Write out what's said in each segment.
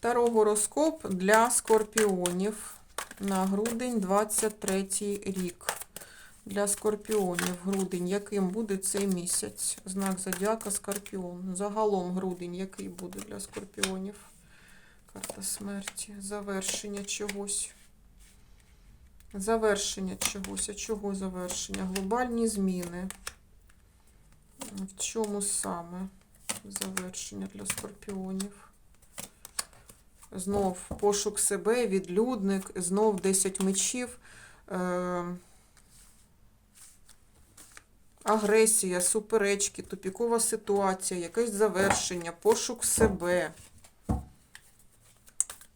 Таро гороскоп для скорпіонів на грудень 23 рік. Для скорпіонів грудень, яким буде цей місяць? Знак зодіака Скорпіон. Загалом грудень, який буде для скорпіонів? Карта смерті. Завершення чогось. Завершення чогось. А чого завершення? Глобальні зміни. В чому саме завершення для скорпіонів? Знов пошук себе, відлюдник, знов 10 мечів. Е агресія, суперечки, тупікова ситуація, якесь завершення, пошук себе.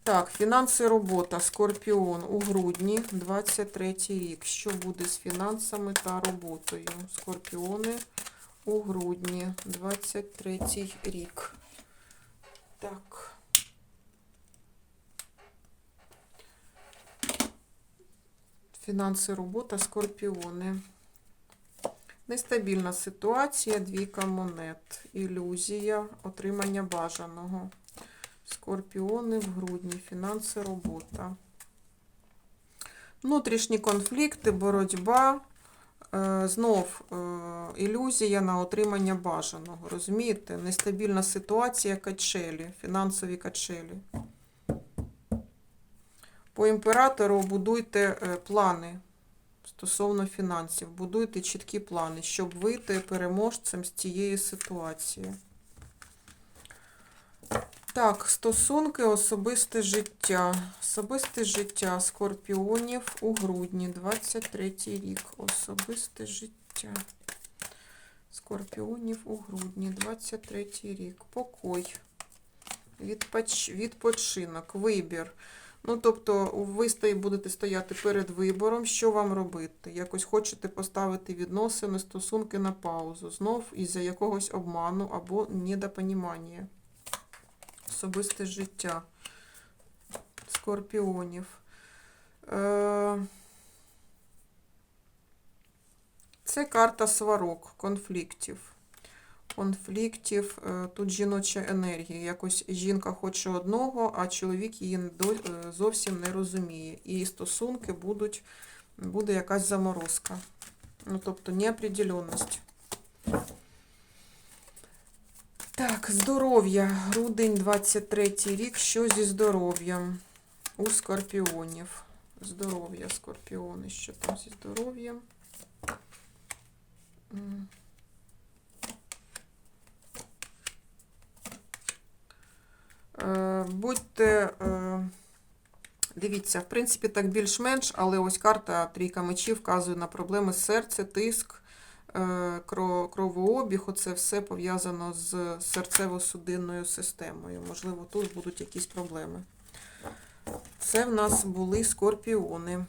Так, фінанси робота, Скорпіон у грудні 23 рік. Що буде з фінансами та роботою? Скорпіони у грудні 23 рік. Так. Фінанси робота, Скорпіони. Нестабільна ситуація, двійка монет, ілюзія, отримання бажаного. Скорпіони в грудні, фінанси, робота. Внутрішні конфлікти, боротьба, е, знов е, ілюзія на отримання бажаного. Розумієте? Нестабільна ситуація, качелі, фінансові качелі. По імператору будуйте е, плани стосовно фінансів. Будуйте чіткі плани, щоб вийти переможцем з цієї ситуації. Так, стосунки, особисте життя. Особисте життя скорпіонів у грудні, 23 рік. Особисте життя. Скорпіонів у грудні, 23 рік. Покой. Відпоч... Відпочинок, вибір. Ну, тобто, ви будете стояти перед вибором, що вам робити. Якось хочете поставити відносини, стосунки на паузу. Знов із-за якогось обману або недопонімання. Особисте життя скорпіонів. Е, Це карта сварок, конфліктів. Конфліктів, е, тут жіноча енергія. Якось жінка хоче одного, а чоловік її е, зовсім не розуміє. І стосунки будуть, буде якась заморозка. Ну, тобто неопределенність. Так, здоров'я. Грудень 23 рік. Що зі здоров'ям у скорпіонів? Здоров'я, скорпіони. Що там зі здоров'ям? М. Е, Будьте, е, дивіться, в принципі, так більш-менш, але ось карта трійка мечів вказує на проблеми серця, тиск, е, кровообіг. Оце все пов'язано з серцево-судинною системою. Можливо, тут будуть якісь проблеми. Це в нас були скорпіони.